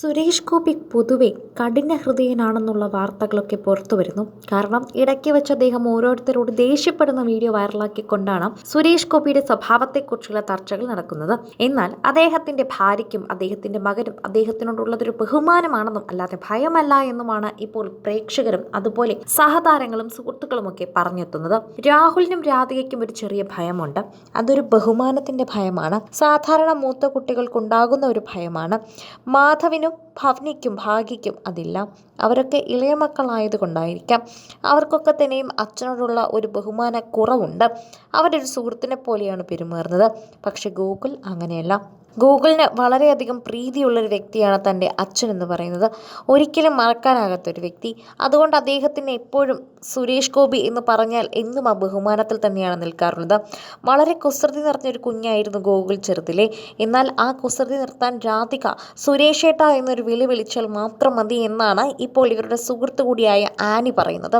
സുരേഷ് ഗോപി പൊതുവെ കഠിന ഹൃദയനാണെന്നുള്ള വാർത്തകളൊക്കെ പുറത്തു വരുന്നു. കാരണം ഇടയ്ക്ക് വെച്ച് അദ്ദേഹം ഓരോരുത്തരോട് ദേഷ്യപ്പെടുന്ന വീഡിയോ വൈറലാക്കിക്കൊണ്ടാണ് സുരേഷ് ഗോപിയുടെ സ്വഭാവത്തെക്കുറിച്ചുള്ള ചർച്ചകൾ നടക്കുന്നത്. എന്നാൽ അദ്ദേഹത്തിന്റെ ഭാര്യയ്ക്കും അദ്ദേഹത്തിന്റെ മകനും അദ്ദേഹത്തിനോടുള്ളതൊരു ബഹുമാനമാണെന്നും അല്ലാതെ ഭയമല്ല എന്നുമാണ് ഇപ്പോൾ പ്രേക്ഷകരും അതുപോലെ സഹതാരങ്ങളും സുഹൃത്തുക്കളുമൊക്കെ പറഞ്ഞെത്തുന്നത്. രാഹുലിനും രാധികയ്ക്കും ഒരു ചെറിയ ഭയമുണ്ട്. അതൊരു ബഹുമാനത്തിന്റെ ഭയമാണ്. സാധാരണ മൂത്ത കുട്ടികൾക്കുണ്ടാകുന്ന ഒരു ഭയമാണ്. മാധവിനും ഭവനിക്കും ഭാഗ്യയ്ക്കും അതില്ല. അവരൊക്കെ ഇളയ മക്കളായതുകൊണ്ടായിരിക്കാം. അവർക്കൊക്കെ തന്നെയും അച്ഛനോടുള്ള ഒരു ബഹുമാന കുറവുണ്ട് അവരൊരു സുഹൃത്തിനെ പോലെയാണ് പെരുമാറുന്നത്. പക്ഷെ ഗോകുൽ അങ്ങനെയല്ല. ഗൂഗിളിന് വളരെയധികം പ്രീതിയുള്ളൊരു വ്യക്തിയാണ് തന്റെ അച്ഛൻ എന്ന് പറയുന്നത്. ഒരിക്കലും മറക്കാനാകാത്തൊരു വ്യക്തി. അതുകൊണ്ട് അദ്ദേഹത്തിന് എപ്പോഴും സുരേഷ് ഗോപി എന്ന് പറഞ്ഞാൽ എന്നും ആ ബഹുമാനത്തിൽ തന്നെയാണ് നിൽക്കാറുള്ളത്. വളരെ കുസൃതി നിറഞ്ഞൊരു കുഞ്ഞായിരുന്നു ഗൂഗിൾ ചെറുതിലെ. എന്നാൽ ആ കുസൃതി നിർത്താൻ രാധിക സുരേഷേട്ട എന്നൊരു വിളി വിളിച്ചാൽ മാത്രം മതി എന്നാണ് ഇപ്പോൾ ഇവരുടെ സുഹൃത്തു കൂടിയായ ആനി പറയുന്നത്.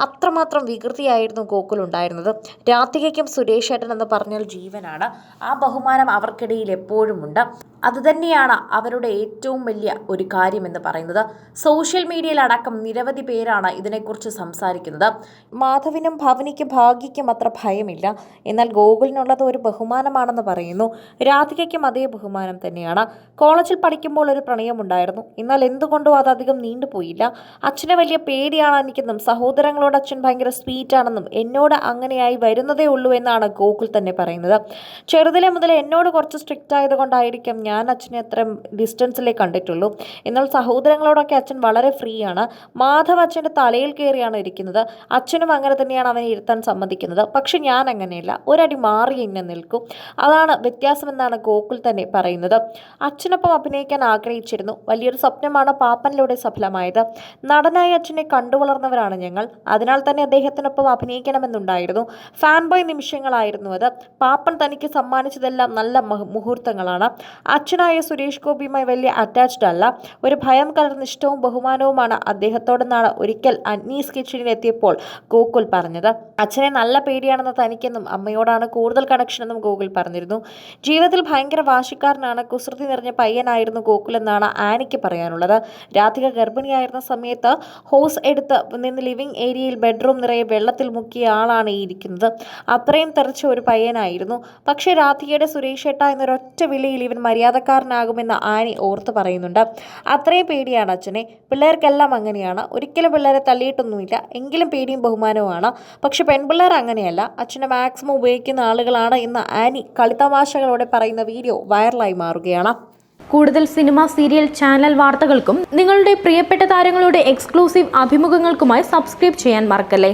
അത്രമാത്രം വികൃതിയായിരുന്നു ഗോകുൽ ഉണ്ടായിരുന്നത്. രാധികയ്ക്കും സുരേഷേട്ടൻ എന്ന് പറഞ്ഞാൽ ജീവനാണ്. ആ ബഹുമാനം അവർക്കിടയിൽ എപ്പോഴും ഉണ്ട് അതുതന്നെയാണ് അവരുടെ ഏറ്റവും വലിയ ഒരു കാര്യമെന്ന് പറയുന്നത്. സോഷ്യൽ മീഡിയയിലടക്കം നിരവധി പേരാണ് ഇതിനെക്കുറിച്ച് സംസാരിക്കുന്നത്. മാധവിനും ഭവനിക്കും ഭാഗ്യയ്ക്കും അത്ര ഭയമില്ല. എന്നാൽ ഗോകുലിനുള്ളത് ഒരു ബഹുമാനമാണെന്ന് പറയുന്നു. രാധികയ്ക്കും അതേ ബഹുമാനം തന്നെയാണ്. കോളേജിൽ പഠിക്കുമ്പോൾ ഒരു പ്രണയമുണ്ടായിരുന്നു. എന്നാൽ എന്തുകൊണ്ടോ അത് അധികം നീണ്ടുപോയില്ല. അച്ഛന് വലിയ പേടിയാണ് എനിക്കെന്നും. സഹോദരങ്ങളോട് അച്ഛൻ ഭയങ്കര സ്വീറ്റാണെന്നും. എന്നോട് അങ്ങനെയായി വരുന്നതേ ഉള്ളൂ എന്നാണ് ഗോകുൽ തന്നെ പറയുന്നത്. ചെറുതിലെ മുതൽ എന്നോട് കുറച്ച് സ്ട്രിക്റ്റ് ആയതുകൊണ്ടായിരിക്കും ഞാൻ അച്ഛനെ അത്ര ഡിസ്റ്റൻസിലേ കണ്ടിട്ടുള്ളൂ. എന്നാൽ സഹോദരങ്ങളോടൊക്കെ അച്ഛൻ വളരെ ഫ്രീ ആണ് മാധവ് അച്ഛന്റെ തലയിൽ കയറിയാണ് ഇരിക്കുന്നത്. അച്ഛനും അങ്ങനെ തന്നെയാണ് അവനെ ഇരുത്താൻ സമ്മതിക്കുന്നത്. പക്ഷെ ഞാൻ അങ്ങനെയല്ല. ഒരടി മാറി ഇങ്ങനെ നിൽക്കും. അതാണ് വ്യത്യാസമെന്നാണ് ഗോകുൽ തന്നെ പറയുന്നത്. അച്ഛനൊപ്പം അഭിനയിക്കാൻ ആഗ്രഹിച്ചിരുന്നു. വലിയൊരു സ്വപ്നമാണ് പാപ്പനിലൂടെ സഫലമായത്. നടനായ അച്ഛനെ കണ്ടു വളർന്നവരാണ് ഞങ്ങൾ. അതിനാൽ തന്നെ അദ്ദേഹത്തിനൊപ്പം അഭിനയിക്കണമെന്നുണ്ടായിരുന്നു. ഫാൻ ബോയ് നിമിഷങ്ങളായിരുന്നു അത്. പാപ്പൻ തനിക്ക് സമ്മാനിച്ചതെല്ലാം നല്ല മഹ- മുഹൂർത്തങ്ങളാണ് അച്ഛനായ സുരേഷ് ഗോപിയുമായി വലിയ അറ്റാച്ച്ഡ് അല്ല. ഒരു ഭയം കലർന്ന ഇഷ്ടവും ബഹുമാനവുമാണ് അദ്ദേഹത്തോടെന്നാണ് ഒരിക്കൽ അന്നീസ് കിച്ചണിൽ എത്തിയപ്പോൾ ഗോകുൽ പറഞ്ഞത്. അച്ഛനെ നല്ല പേടിയാണെന്ന് തനിക്കെന്നും അമ്മയോടാണ് കൂടുതൽ കണക്ഷൻ എന്നും ഗോകുൽ പറഞ്ഞിരുന്നു. ജീവിതത്തിൽ ഭയങ്കര വാശിക്കാരനാണ് കുസൃതി നിറഞ്ഞ പയ്യനായിരുന്നു ഗോകുൽ എന്നാണ് ആനിക്ക് പറയാനുള്ളത്. രാധിക ഗർഭിണിയായിരുന്ന സമയത്ത് ഹോസ് എടുത്ത് നിന്ന് ലിവിംഗ് ഏരിയയിൽ ബെഡ്റൂം നിറയെ വെള്ളത്തിൽ മുക്കിയ ആളാണ് ഈ ഇരിക്കുന്നത്. അത്രയും തെറിച്ച ഒരു പയ്യനായിരുന്നു. പക്ഷേ രാധികയുടെ സുരേഷ് ഏട്ട എന്നൊരൊറ്റ വിളിയിൽ ഇവൻ മര്യാദക്കാരനാകുമെന്ന് ആനി ഓർത്ത് പറയുന്നുണ്ട്. അത്രയും പേടിയാണ് അച്ഛനെ. പിള്ളേർക്കെല്ലാം അങ്ങനെയാണ്. ഒരിക്കലും പിള്ളേരെ തള്ളിയിട്ടൊന്നുമില്ല. എങ്കിലും പേടിയും ബഹുമാനവുമാണ്. പക്ഷെ പെൺപിള്ളേർ അങ്ങനെയല്ല. അച്ഛനെ മാക്സിമം ഉപയോഗിക്കുന്ന ആളുകളാണ് എന്ന് ആനി കളിത്തമാശകളോടെ പറയുന്ന വീഡിയോ വൈറലായി മാറുകയാണ്. കൂടുതൽ സിനിമ സീരിയൽ ചാനൽ വാർത്തകൾക്കും നിങ്ങളുടെ പ്രിയപ്പെട്ട താരങ്ങളുടെ എക്സ്ക്ലൂസീവ് അഭിമുഖങ്ങൾക്കുമായി സബ്സ്ക്രൈബ് ചെയ്യാൻ മറക്കല്ലേ?